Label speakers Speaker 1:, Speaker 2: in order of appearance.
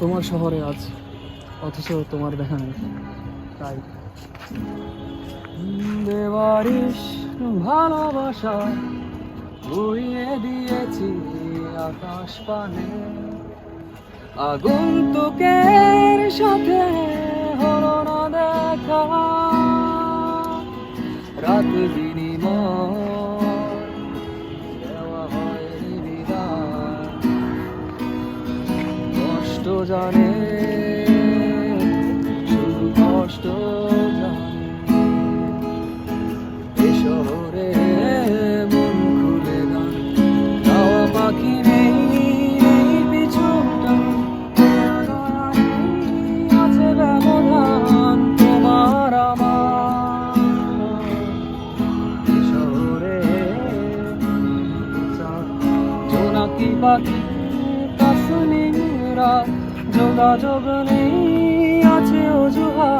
Speaker 1: তোমার শহরে আজ অথচ তোমার দেখা নেই। তাই দেবারিস ভালোবাসা উড়িয়ে দিয়েছি আকাশ পানে। আগন্তুকের সাথে হলো না দেখা। রাত বিনিময় জানে, শুধু কষ্ট জানে। এ শহরে মন খুলে গান গাওয়া পাখি নেই আছে ব্যবধান, তোমার আমার। এ শহরে জোনাকি পাখি কাসনিরা যোগাযোগ নেই আছে অজুহাত।